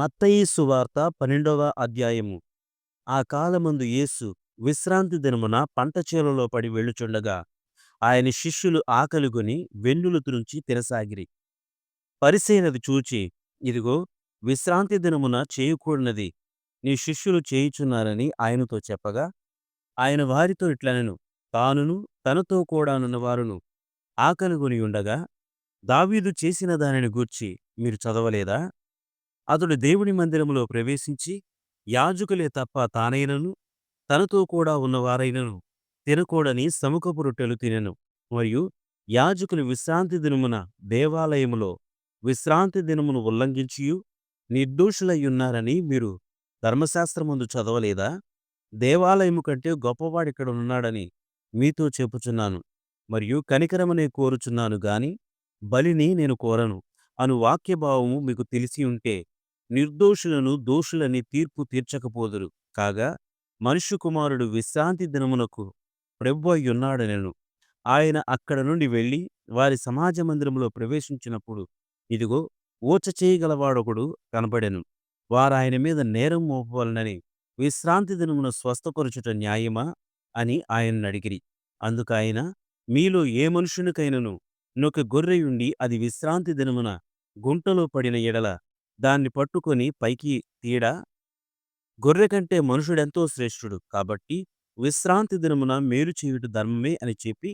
మత్తయి సువార్త పన్నెండవ అధ్యాయము. ఆ కాలమందు యేసు విశ్రాంతి దినమున పంట చేలలో పడి వెళ్ళుచుండగా ఆయన శిష్యులు ఆకలిగొని వెన్నులు తునుంచి తినసాగిరి పరిసేనది చూచి ఇదిగో విశ్రాంతి దినమున చేయకూడనది నీ శిష్యులు చేయుచున్నారని ఆయనతో చెప్పగా ఆయన వారితో ఇట్లనెను తానును తనతో కూడానున్న వారును ఆకలిగొని ఉండగా దావీదు చేసిన దానిని గూర్చి మీరు చదవలేదా? అతడు దేవుని మందిరములో ప్రవేశించి యాజకులే తప్ప తానైనను తనతో కూడా ఉన్నవారైనను తినకూడని సముఖపు రొట్టెలు తినెను. మరియు యాజకులు విశ్రాంతి దినమున దేవాలయములో విశ్రాంతి దినమును ఉల్లంఘించియు నిర్దోషులయ్యున్నారని మీరు ధర్మశాస్త్రముందు చదవలేదా? దేవాలయము కంటే గొప్పవాడిక్కడున్నాడని మీతో చెప్పుచున్నాను. మరియు కనికరమనే కోరుచున్నాను గాని బలిని నేను కోరను. అను వాక్యభావము మీకు తెలిసి ఉంటే నిర్దోషులను దోషులని తీర్పు తీర్చకపోదురు. కాగా మనుష్య కుమారుడు విశ్రాంతి దినమునకు ప్రభువయ్యున్నాడనెను ఆయన అక్కడ నుండి వెళ్ళి వారి సమాజ మందిరంలో ప్రవేశించినప్పుడు ఇదిగో ఊచ చేయగలవాడొకడు కనబడెను వారాయన మీద నేరం మోపవలనని విశ్రాంతి దినమున స్వస్థపరచుట న్యాయమా అని ఆయన నడిగిరి అందుకాయన మీలో ఏ మనుషునికైనను నొక గొర్రెయుండి అది విశ్రాంతి దినమున గుంటలో పడిన ఎడల దాన్ని పట్టుకొని పైకి తీయడా? గొర్రె కంటే మనుషుడెంతో శ్రేష్ఠుడు. కాబట్టి విశ్రాంతి దినమున మేలు చేయుట ధర్మమే అని చెప్పి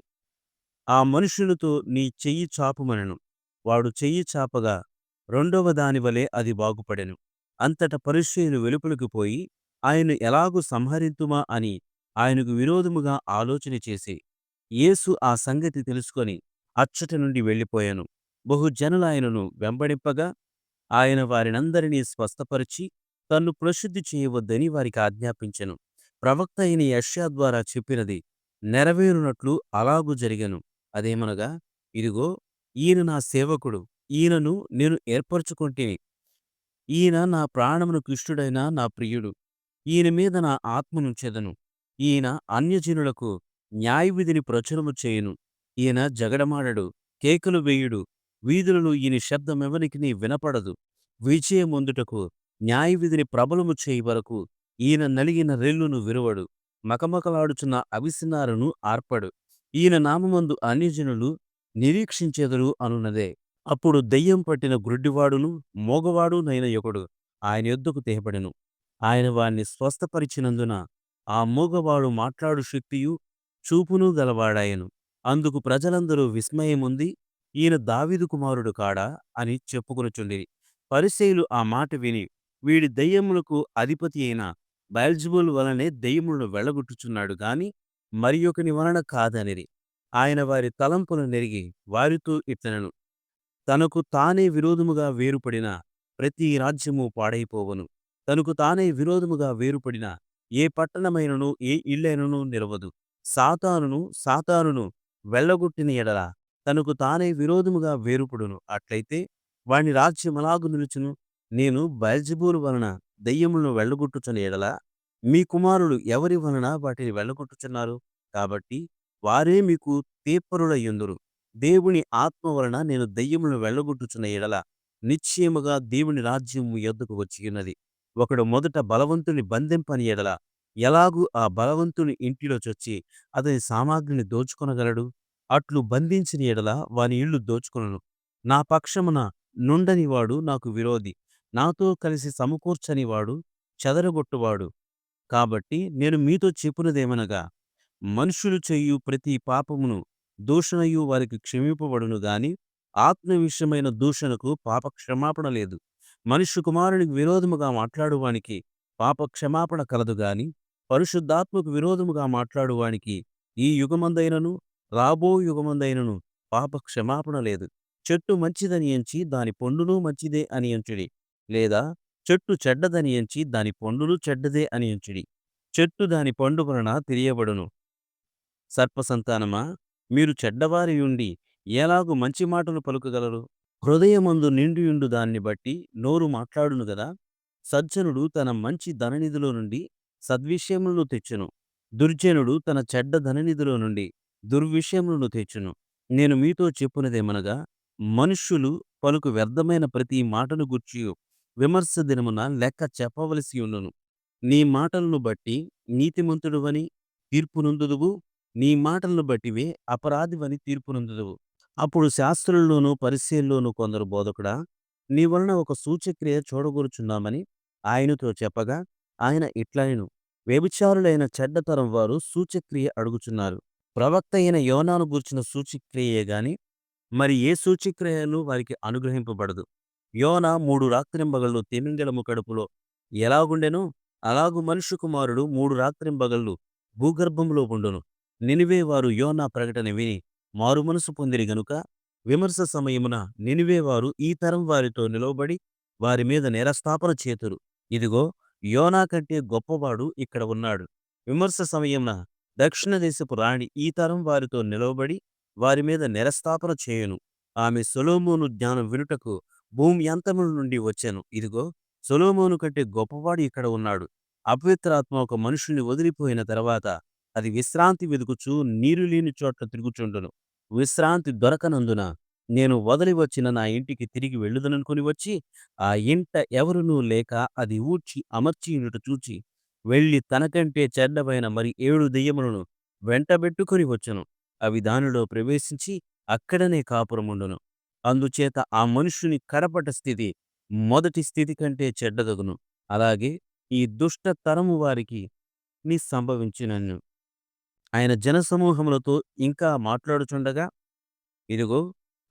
ఆ మనుషులతో నీ చెయ్యి చాపుమనెను. వాడు చెయ్యి చాపగా రెండవ దాని వలె అది బాగుపడెను. అంతట పరిసయ్యులు వెలుపలికి పోయి ఆయన ఎలాగు సంహరింతుమా అని ఆయనకు విరోధముగా ఆలోచన చేసి యేసు ఆ సంగతి తెలుసుకొని అచ్చట నుండి వెళ్ళిపోయాను. బహుజనులాయనను వెంబడింపగా ఆయన వారినందరినీ స్వస్థపరిచి తన్ను ప్రసిద్ధి చేయవద్దని వారికి ఆజ్ఞాపించెను. ప్రవక్త అయిన యష్యా ద్వారా చెప్పినది నెరవేరునట్లు అలాగు జరిగను. అదేమనగా ఇదిగో ఈయన నా సేవకుడు. ఈయనను నేను ఏర్పరచుకుంటేని. ఈయన నా ప్రాణమును కృష్ణుడైన నా ప్రియుడు. ఈయన మీద నా ఆత్మనుంచెదను ఈయన అన్యజనులకు న్యాయవిధిని ప్రచురము చేయును. ఈయన జగడమాడడు కేకలు వేయుడు. వీధులలో ఈయన శబ్దమెవనికి వినపడదు. విజయమొందుటకు న్యాయవిధిని ప్రబలము చేయి వరకు ఈయన నలిగిన రెల్లును విరువడు. మకమకలాడుచున్న అవిసినారును ఆర్పడు. ఈయన నామమందు అన్యజనులు నిరీక్షించెదరు అనున్నదే. అప్పుడు దెయ్యం పట్టిన గ్రుడ్డివాడును మోగవాడు నైన యొకడు ఆయన యొద్దకు తెహపడెను ఆయన వాణ్ణి స్వస్థపరిచినందున ఆ మూగవాడు మాట్లాడు శక్తియు చూపును గలవాడాయను. అందుకు ప్రజలందరూ విస్మయముంది ఈయన దావీదు కుమారుడు కాడా అని చెప్పుకొనుచుండిరి. పరిశైలు ఆ మాట విని వీడి దెయ్యములకు అధిపతి అయిన బయల్జబుల్ వలనే దెయ్యములను వెళ్ళగొట్టుచున్నాడు గాని మరి ఒకని వలన కాదనిరి. ఆయన వారి తలంపులు నెరిగి వారితో ఇట్లనెను తనకు తానే విరోధముగా వేరుపడిన ప్రతి రాజ్యము పాడైపోవను. తనకు తానే విరోధముగా వేరుపడిన ఏ పట్టణమైనను ఏ ఇల్లైనను నిలవదు. సాతానును సాతానును వెళ్ళగొట్టిన ఎడల తనకు తానే విరోధముగా వేరుపడును. అట్లయితే వాని రాజ్యమలాగు నిలుచును? నేను బయల్జబూలు వలన దెయ్యములను వెళ్ళగొట్టుచున్న ఎడల మీ కుమారులు ఎవరి వలన వాటిని వెళ్ళగొట్టుచున్నారు? కాబట్టి వారే మీకు తీర్పరులయ్యుందురు. దేవుని ఆత్మ వలన నేను దెయ్యములను వెళ్ళగొట్టుచున్న ఎడల నిశ్చయముగా దేవుని రాజ్యం ఎద్దుకు వచ్చియున్నది. ఒకడు మొదట బలవంతుని బంధింపని ఎడల ఎలాగూ ఆ బలవంతుని ఇంటిలో చొచ్చి అతని సామాగ్రిని దోచుకొనగలడు? అట్లు బంధించిన ఎడల వాని ఇళ్ళు దోచుకును నా పక్షమున నుండనివాడు నాకు విరోధి. నాతో కలిసి సమకూర్చనివాడు చెదరగొట్టువాడు. కాబట్టి నేను మీతో చెప్పునదేమనగా మనుషులు చెయ్యు ప్రతి పాపమును దూషణయు వారికి క్షమింపబడును గాని ఆత్మ విషయమైన దూషణకు పాప క్షమాపణ లేదు. మనుష్య కుమారునికి విరోధముగా మాట్లాడువానికి పాప క్షమాపణ కలదు గాని పరిశుద్ధాత్మకు విరోధముగా మాట్లాడువానికి ఈ యుగమందైనను రాబో యుగమందైనను పాప క్షమాపణ లేదు. చెట్టు మంచిదని ఎంచి దాని పండును మంచిదే అని ఎంచుడి లేదా చెట్టు చెడ్డదని ఎంచి దాని పండును చెడ్డదే అని ఎంచుడి చెట్టు దాని పండు వలన తెలియబడును. సర్పసంతానమా? మీరు చెడ్డవారి ఉండి ఎలాగు మంచి మాటలు పలుకగలరు? హృదయమందు నిండియుండు దాన్ని బట్టి నోరు మాట్లాడును గదా? సజ్జనుడు తన మంచి ధననిధిలో నుండి సద్విషయములను తెచ్చును. దుర్జనుడు తన చెడ్డ ధననిధిలో నుండి దుర్విషయములను తెచ్చును. నేను మీతో చెప్పునదేమనగా మనుష్యులు పలుకు వ్యర్థమైన ప్రతి మాటను గుర్చి విమర్శ దినమున లెక్క చెప్పవలసి ఉండును. నీ మాటలను బట్టి నీతిమంతుడువని తీర్పునందుదువు నీ మాటలను బట్టివే అపరాధివని తీర్పునందుదువు అప్పుడు శాస్త్రుల్లోనూ పరిశీల్లోనూ కొందరు బోధకుడా నీ వలన ఒక సూచక్రియ చూడగూరుచున్నామని ఆయనతో చెప్పగా ఆయన ఇట్లాయను వ్యభిచారులైన చెడ్డతరం వారు సూచక్రియ అడుగుచున్నారు. ప్రవక్త అయిన యోనాను గూర్చిన సూచిక్రియే గాని మరి ఏ సూచిక్రియలు వారికి అనుగ్రహింపబడదు. యోన మూడు రాత్రింబగళ్ళు తిమింగళము కడుపులో ఎలాగుండెనో? అలాగు మనుష్య కుమారుడు మూడు రాత్రింబగళ్ళు భూగర్భంలో ఉండును. నినివే వారు యోనా ప్రకటన విని మారుమనసు పొందిరి గనుక విమర్శ సమయమున నినివే వారు ఈ తరం వారితో నిలవబడి వారి మీద నేరస్థాపన చేతురు. ఇదిగో యోనా కంటే గొప్పవాడు ఇక్కడ ఉన్నాడు. విమర్శ సమయమున దక్షిణ దేశపు రాణి ఈ తరం వారితో నిలవబడి వారి మీద నెరస్థాపన చేయను. ఆమె సొలోమోను జ్ఞానం వినుటకు భూమి అంతముల నుండి వచ్చాను. ఇదిగో సొలోమోను కంటే గొప్పవాడు ఇక్కడ ఉన్నాడు. అపవిత్రాత్మ ఒక మనుషుని వదిలిపోయిన తర్వాత అది విశ్రాంతి వెదుకుచూ నీరు లేని చోట్ల తిరుగుచుండును. విశ్రాంతి దొరకనందున నేను వదిలి వచ్చిన నా ఇంటికి తిరిగి వెళ్ళుదననుకుని వచ్చి ఆ ఇంట ఎవరునూ లేక అది ఊడ్చి అమర్చియునుట చూచి వెళ్ళి తనకంటే చెడ్డమైన మరి ఏడు దెయ్యములను వెంటబెట్టుకొని వచ్చును. అవి దానిలో ప్రవేశించి అక్కడనే కాపురముండును. అందుచేత ఆ మనుష్యుని కడపట స్థితి మొదటి స్థితి కంటే చెడ్డదగును. అలాగే ఈ దుష్ట తరము వారికి నీ సంభవించినన్ను ఆయన జనసమూహములతో ఇంకా మాట్లాడుచుండగా ఇదిగో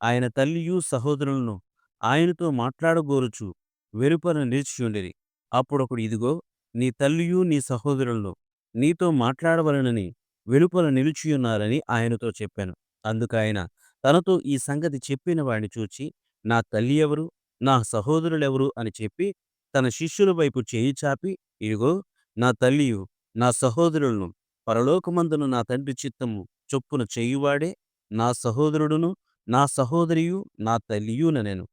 ఆయన తల్లియు సహోదరులను ఆయనతో మాట్లాడగోరుచు వెలుపల నిలిచియుండిరి. అప్పుడొకడు ఇదిగో నీ తల్లియు నీ సహోదరులను నీతో మాట్లాడవలనని వెలుపల నిలిచియున్నారని ఆయనతో చెప్పాను. అందుకాయన తనతో ఈ సంగతి చెప్పిన వాడిని చూచి నా తల్లి ఎవరు? నా సహోదరులెవరు అని చెప్పి తన శిష్యుల వైపు చేయి చాపి ఇదిగో నా తల్లియు నా సహోదరులను పరలోకమందును నా తండ్రి చిత్తము చొప్పున చేయువాడే నా సహోదరుడును నా సహోదరియు నా తల్లియుననెను